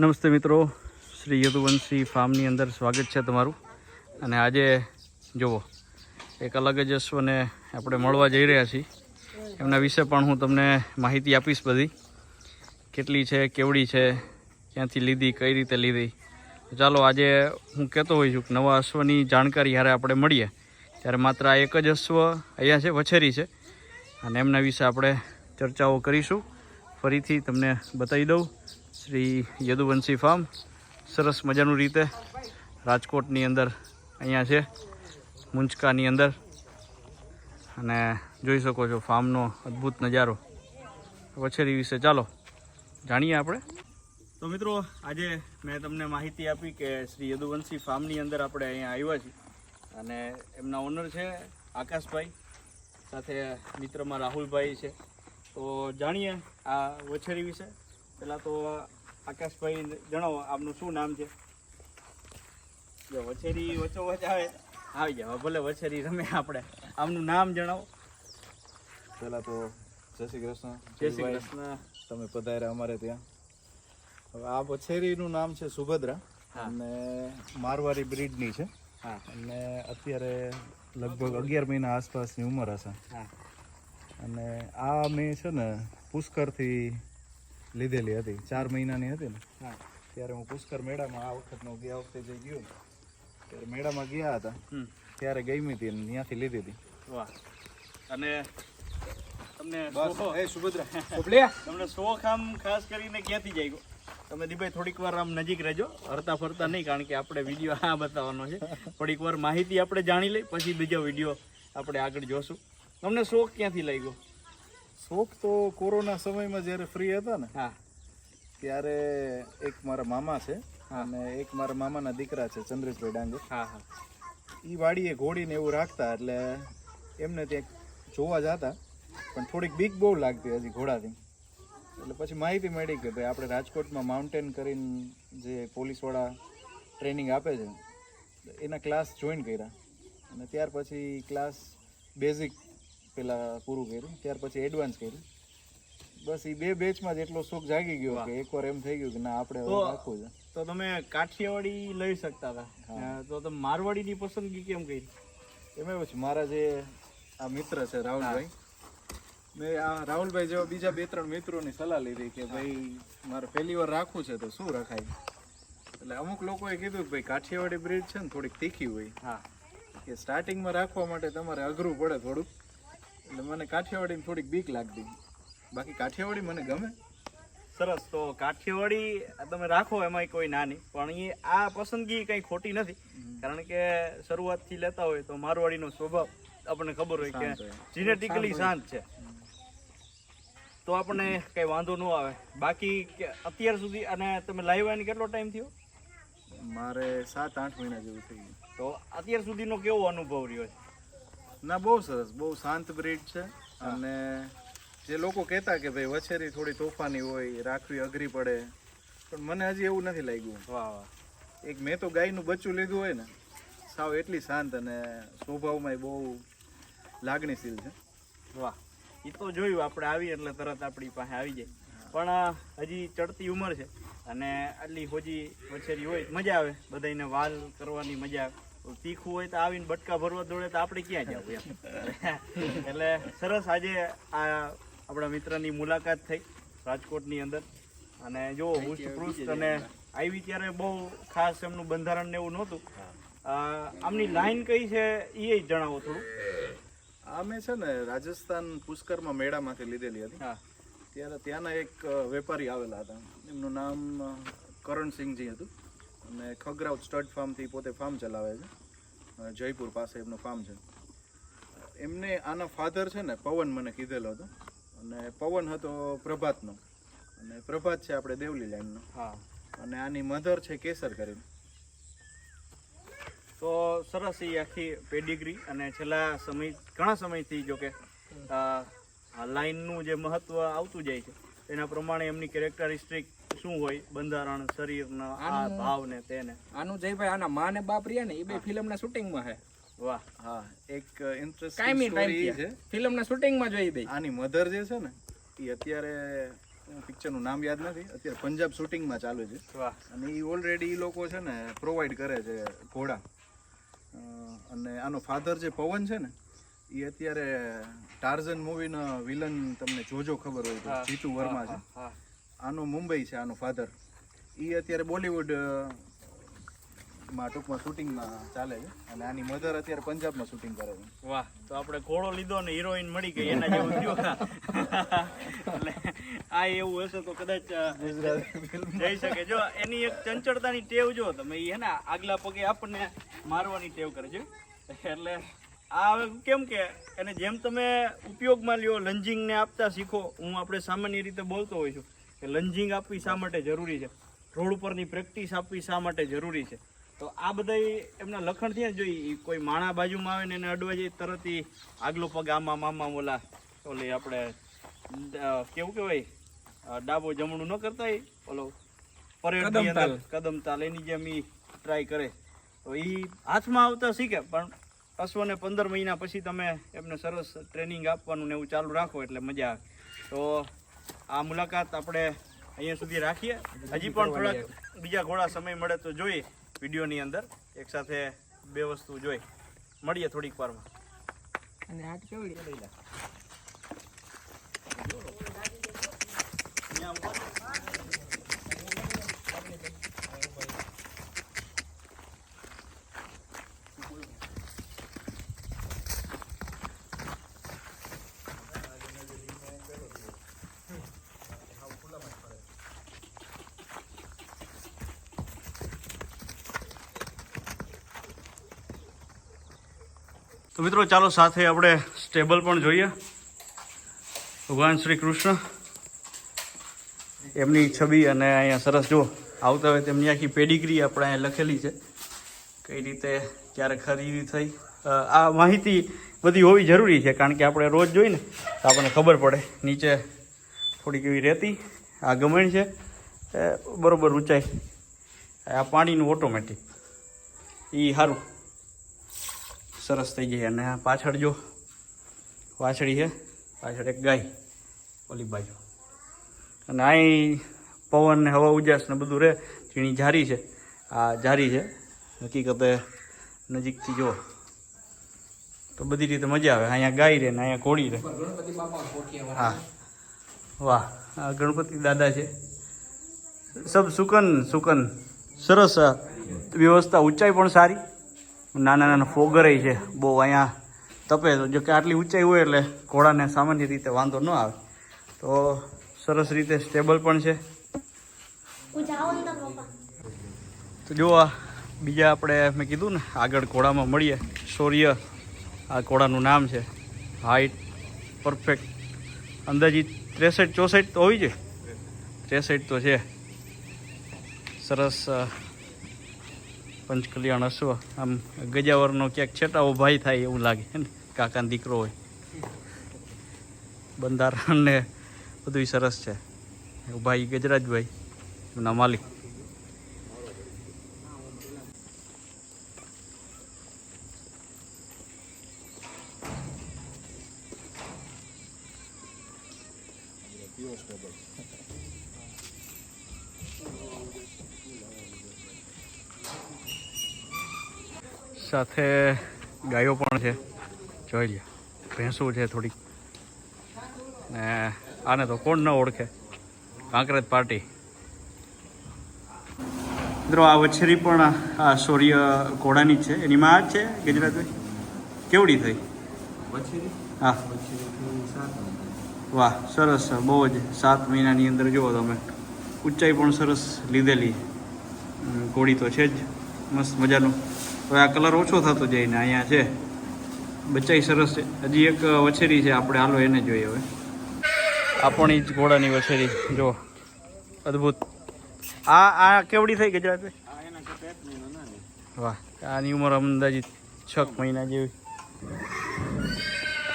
નમસ્તે મિત્રો. શ્રી યદુવંશી ફાર્મની અંદર સ્વાગત છે તમારું. અને આજે જુઓ, એક અલગ જ અશ્વને આપણે મળવા જઈ રહ્યા છીએ. એમના વિશે પણ હું તમને માહિતી આપીશ બધી. કેટલી છે, કેવડી છે, ક્યાંથી લીધી, કઈ રીતે લીધી. ચાલો આજે હું કહેતો હોઈ છું કે નવા અશ્વની જાણકારી જ્યારે આપણે મળીએ. ત્યારે માત્ર આ એક જ અશ્વ અહીંયા છે, વછેરી છે. અને એમના વિશે આપણે ચર્ચાઓ કરીશું. ફરીથી તમને બતાવી દઉં. શ્રી યદુવંશી ફાર્મ. સરસ મજાનું રીતે રાજકોટની અંદર અહીંયા છે મુંચકાની અંદર. અને જોઈ શકો છો ફાર્મનો અદ્ભુત નજારો. વછેરી વિશે ચાલો, જાણીએ આપણે. તો મિત્રો, આજે મેં તમને માહિતી આપી કે શ્રી યદુવંશી ફાર્મની અંદર આપણે અહીંયા આવ્યા છીએ. અને એમના ઓનર છે આકાશભાઈ, સાથે મિત્રમાં રાહુલભાઈ છે. તો જાણીએ આ વછેરી વિશે. પહેલાં તો આકાશભાઈ જણાવો આપનું શું નામ છે? જો વછેરી વચ્ચોવચ આવે. આવી જાવ ભલે વછેરી રમે આપણે. આમનું નામ જણાવો. પહેલાં તો જય શ્રી કૃષ્ણ. જય શ્રી કૃષ્ણ. તમે પધાર્યા અમારે ત્યાં. હવે આ વછેરીનું નામ છે સુભદ્રા. અને મારવાડી બ્રીડની છે. અને અત્યારે લગભગ અગિયાર મહિના આસપાસની ઉંમર હશે. અને આ મેં છે ને પુષ્કરથી લીધેલી હતી. ચાર મહિનાની હતી ને? હા. ત્યારે હું પુષ્કર મેળામાં આ વખતનો ગયા વખતે જે ગયો ત્યારે મેળામાં ગયા હતા. ત્યારે ગમી હતી ને ત્યાંથી લીધી હતી. વાહ. અને તમને એ સુભદ્રા. તમને શોખ આમ ખાસ કરીને ક્યાંથી જાય તમે દીભાઈ થોડીક વાર આમ નજીક રહેજો. હરતા ફરતા નહીં કારણ કે આપણે વીડિયો આ બતાવવાનો છે. થોડીક વાર માહિતી આપણે જાણી લઈ પછી બીજો વીડિયો આપણે આગળ જોશું. તમને શોખ ક્યાંથી લાગ્યો? શોખ તો કોરોના સમયમાં જ્યારે ફ્રી હતા ને હા. ત્યારે એક મારા મામા છે. અને એક મારા મામાના દીકરા છે ચંદ્રેશભાઈ ડાંગર. હા હા. એ વાડીએ ઘોડીને એવું રાખતા એટલે એમને ત્યાં જોવા જતા પણ થોડીક બીક બહુ લાગતી હજી ઘોડાથી. એટલે પછી માહિતી મળી કે ભાઈ આપણે રાજકોટમાં માઉન્ટેન કરીને જે પોલીસવાળા ટ્રેનિંગ આપે છે એના ક્લાસ જોઈન કર્યા. અને ત્યાર પછી ક્લાસ બેઝિક પેલા પૂરું કર્યું ત્યાર પછી એડવાન્સ કર્યું. બસ એ બે બેચમાં જ એટલો શોખ જાગી ગયો કે એકવાર એમ થઈ ગયું કે ના આપણે રાખવું છે. તો તમે કાઠિયાવાડી લઈ શકતા હતા. તો તમે મારવાડીની પસંદગી કેમ કરી? એમ એવું છે મારા જે આ મિત્ર છે રાહુલભાઈ મેં આ રાહુલભાઈ જેવા બીજા બે ત્રણ મિત્રોની સલાહ લીધી કે ભાઈ મારે પહેલી વાર રાખવું છે તો શું રખાય? એટલે અમુક લોકોએ કીધું કે ભાઈ કાઠિયાવાડી બ્રીડ છે ને થોડીક તીખી હોય. હા. કે સ્ટાર્ટિંગમાં રાખવા માટે તમારે અઘરું પડે થોડુંક. એટલે મને કાઠિયાવાડીની થોડીક બીક લાગતી. બાકી કાઠિયાવાડી મને ગમે. સરસ તો કાઠિયાવાડી તમે રાખો એમાં કોઈ નાની. પણ એ આ પસંદગી કંઈ ખોટી નથી. કારણ કે શરૂઆતથી લેતા હોય તો મારવાડીનો સ્વભાવ આપણને ખબર હોય કે. જીનેટિકલી શાંત છે. તો આપણને કઈ વાંધો ન આવે. બાકી અત્યાર સુધી અને તમે લાવ્યાની કેટલો ટાઈમ થયો? મારે સાત આઠ મહિના જેવું થઈ ગયું. તો અત્યાર સુધીનો કેવો અનુભવ રહ્યો છે? ના બહુ સરસ બહુ શાંત બ્રીડ છે. અને જે લોકો કહેતા કે ભાઈ વછેરી થોડી તોફાની હોય રાખવી અઘરી પડે પણ મને હજી એવું નથી લાગ્યું. વાહ વાહ. એક મેં તો ગાયનું બચ્ચું લીધું હોય ને સાવ એટલી શાંત અને સ્વભાવમાં બહુ લાગણીશીલ છે. વાહ. એ તો જોયું આપણે આવી એટલે તરત આપણી પાસે આવી જાય. પણ હજી ચડતી ઉંમર છે. અને આટલી હોજી વછેરી હોય મજા આવે. બધાને વાલ કરવાની મજા આવે. તીખું હોય તો આવીને બટકા ભરવા દોડે તો આપણે ક્યાં જવું એમ? એટલે સરસ આજે આ આપણા મિત્રની મુલાકાત થઈ રાજકોટની અંદર. અને જો હુષ્ટપૃષ્ટ અને આવી ત્યારે બહુ ખાસ એમનું બંધારણ ને એવું નહોતું. આમની લાઈન કઈ છે એ જણાવો થોડું. અમે છે ને રાજસ્થાન પુષ્કરમાં મેળામાંથી લીધેલી હતી. ત્યારે ત્યાંના એક વેપારી આવેલા હતા. એમનું નામ કરણસિંહજી હતું. અને ખગરાઉ સ્ટડ ફાર્મથી પોતે ફાર્મ ચલાવે છે. જયપુર પાસે એમનું ફાર્મ છે. એમને આના ફાધર છે ને પવન મને કીધેલો હતો. અને પવન હતો પ્રભાતનો. અને પ્રભાત છે આપણે દેવલી લાઈનનો. હા. અને આની મધર છે કેસર કરીને. તો સરસ એ આખી પેડિગ્રી અને છેલ્લા સમય ઘણા સમયથી જો કે આ લાઈનનું જે મહત્વ આવતું જાય છે એના પ્રમાણે એમની કેરેક્ટરિસ્ટિક શું હોય બંધારણ શરીરના આ ભાવ ને તેને. આનું જયભાઈ આના માં ને બાપ રહ્યા ને એ બે ફિલ્મ ના શૂટિંગ હે. વાહ હા એક ઇન્ટરેસ્ટિંગ સ્ટોરી છે. ફિલ્મ ના શૂટિંગ જોઈ બે આની મધર જે છે ને એ અત્યારે પિક્ચરનું નામ યાદ નથી અત્યારે પંજાબ શૂટિંગમાં ચાલુ છે. વાહ. અને એ ઓલરેડી એ લોકો છે ને પ્રોવાઈડ કરે છે ઘોડા. અને આનો ફાધર જે પવન છે ને એ અત્યારે ટાર્ઝન મૂવીનો વિલન તમને જોજો ખબર હોય તો જીતુ વર્મા છે. હા. આનો મુંબઈ છે આનો ફાધર એ અત્યારે બોલિવૂડમાં ટૂંકમાં શૂટિંગમાં ચાલે છે અને આની મધર અત્યારે પંજાબમાં શૂટિંગ કરે છે. વાહ તો આપણે ઘોડો લીધો ને હિરોઈન મળી ગઈ એના જેવું થયું. એટલે આ એવું હશે તો કદાચ જઈ શકે. જો એની એક ચંચળતાની ટેવ જો તમે એ ને આગલા પગે આપણને મારવાની ટેવ કરે છે. એટલે આ હવે કેમ કે એને જેમ તમે ઉપયોગમાં લ્યો લંજિંગ ને આપતા શીખો હું આપણે સામાન્ય રીતે બોલતો હોઉં છું. કે લંજિંગ આપવી શા માટે જરૂરી છે? રોડ ઉપરની પ્રેક્ટિસ આપવી શા માટે જરૂરી છે? તો આ બધા એમના લખણ થયા ને જો ઈ કોઈ માણા બાજુમાં આવે ને એને અડવા જઈએ તરત ઈ આગલો પગ આમાં મામા ઓલા ઓલી આપણે કેવું કહેવાય? ડાબો જમણું ન કરતા ઓલો પરેડની અંદર કદમ તાલ એની જેમ એ ટ્રાય કરે. તો એ હાથમાં આવતા શીખે પણ અશ્વને પંદર મહિના પછી તમે એમને સરસ ટ્રેનિંગ આપવાનું ને એવું ચાલુ રાખો એટલે મજા આવે. તો આ મુલાકાત આપણે અહીંયા સુધી રાખીએ. હજી પણ થોડાક બીજા ઘોડા સમય મળે તો જોઈએ વિડીયોની અંદર. એક સાથે બે વસ્તુ જોઈ. મળીએ થોડીક વારમાં. અને આ કેવડી? તો મિત્રો ચાલો સાથે આપણે સ્ટેબલ પણ જોઈએ. ભગવાન શ્રી કૃષ્ણ. એમની છબી અને અહીંયા સરસ જો આવતા હોય તેમની આખી પેડિગ્રી આપણે અહીંયા લખેલી છે. કઈ રીતે, ક્યારે ખરીદી થઈ. આ માહિતી બધી હોવી જરૂરી છે, કારણ કે આપણે રોજ જોઈએ ને તો આપણને ખબર પડે. નીચે થોડીક એવી રહેતી, આ ગમણ છે. બરોબર ઊંચાઈ. આ પાણીનું ઓટોમેટિક એ સારું. સરસ થઈ જાય અને પાછળ જો વાછડી છે, પાછળ એક ગાય, ઓલી બાજુ. અને અહીં પવન ને હવા ઉજાસ ને બધું રહે ઝીણી જારી છે. આ જારી છે. હકીકતે નજીકથી જો તો બધી રીતે મજા આવે. અહીંયા ગાય રહે ને અહીંયા ઘોડી રહે હા. વાહ. આ ગણપતિ દાદા છે. સબ સુકન સુકન. સરસ વ્યવસ્થા, ઊંચાઈ પણ સારી. નાના નાના ફોગરાઈ છે બહુ અહીંયા તપે તો જો કે આટલી ઊંચાઈ હોય એટલે ઘોડાને સામાન્ય રીતે વાંધો ન આવે. તો સરસ રીતે સ્ટેબલ પણ છે. તો જો આ બીજા આપણે મેં કીધું ને આગળ ઘોડામાં મળીએ. શૌર્ય આ ઘોડાનું નામ છે. હાઈટ પરફેક્ટ અંદાજિત ત્રેસઠ ચોસઠ તો હોવી જોઈએ. ત્રેસઠ તો છે. સરસ પંચકલ્યાણ અશ્વ આમ ગજાવરનો ક્યાંક છેટાવો ભાઈ થાય એવું લાગે. ને કાકાનો દીકરો હોય. બંધારણ ને બધું સરસ છે. ભાઈ ગજરાજભાઈ, એમના માલિક. સાથે ગાયો પણ છે. જોઈ લે ભેંસું છે થોડીક. ને આને તો કોણ ન ઓળખે. કાંકરેજ પાર્ટી. મિત્રો આ વછેરી પણ આ સૂર્ય ઘોડાની જ છે. એની માં જ છે ગુજરાતભાઈ કેવડી થઈ? હા. વાહ સરસ. બહુ જ સાત મહિનાની અંદર જુઓ તમે. ઊંચાઈ પણ સરસ લીધેલી. ઘોડી તો છે જ. મસ્ત મજાનું. હવે આ કલર ઓછો થતો જાય ને અહીંયા છે. બચાઈ સરસ છે. હજી એક વછેરી છે આપણે હાલો એને જોઈએ હવે. આપણી જ ઘોડાની વછેરી જો. અદ્ભુત. આ આ કેવડી થઈ ગુજરાતભાઈ વાહ આની ઉંમર અંદાજિત છ મહિના જેવી.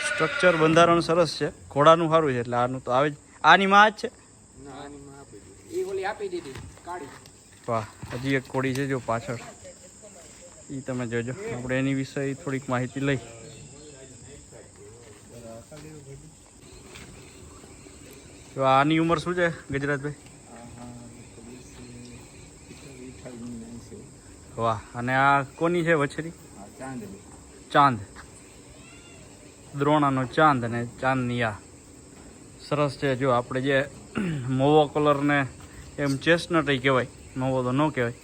સ્ટ્રક્ચર બંધારણ સરસ છે. ઘોડાનું સારું છે એટલે આનું તો આવે જ. આની માં જ છે? વાહ હજી એક ઘોડી છે જો પાછળ. એ તમે જોજો. આપણે એની વિશે થોડીક માહિતી લઈ. તો આની ઉંમર શું છે ગજરાતભાઈ વાહ, અને આ કોની છે વછરી? ચાંદ. દ્રોણાનો ચાંદ અને ચાંદની આ. સરસ છે, જો આપણે જે મોવો કલરને એમ ચેસ્ટનટ કહેવાય. મોવો તો ન કહેવાય.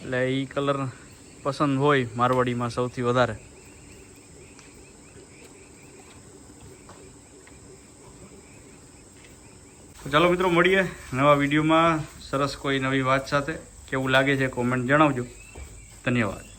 એટલે એ કલર પસંદ હોય મારવાડીમાં સૌથી વધારે. ચાલો મિત્રો, મળીએ નવા વિડીયોમાં. સરસ કોઈ નવી વાત સાથે. કેવું લાગે છે કોમેન્ટ જણાવજો. ધન્યવાદ.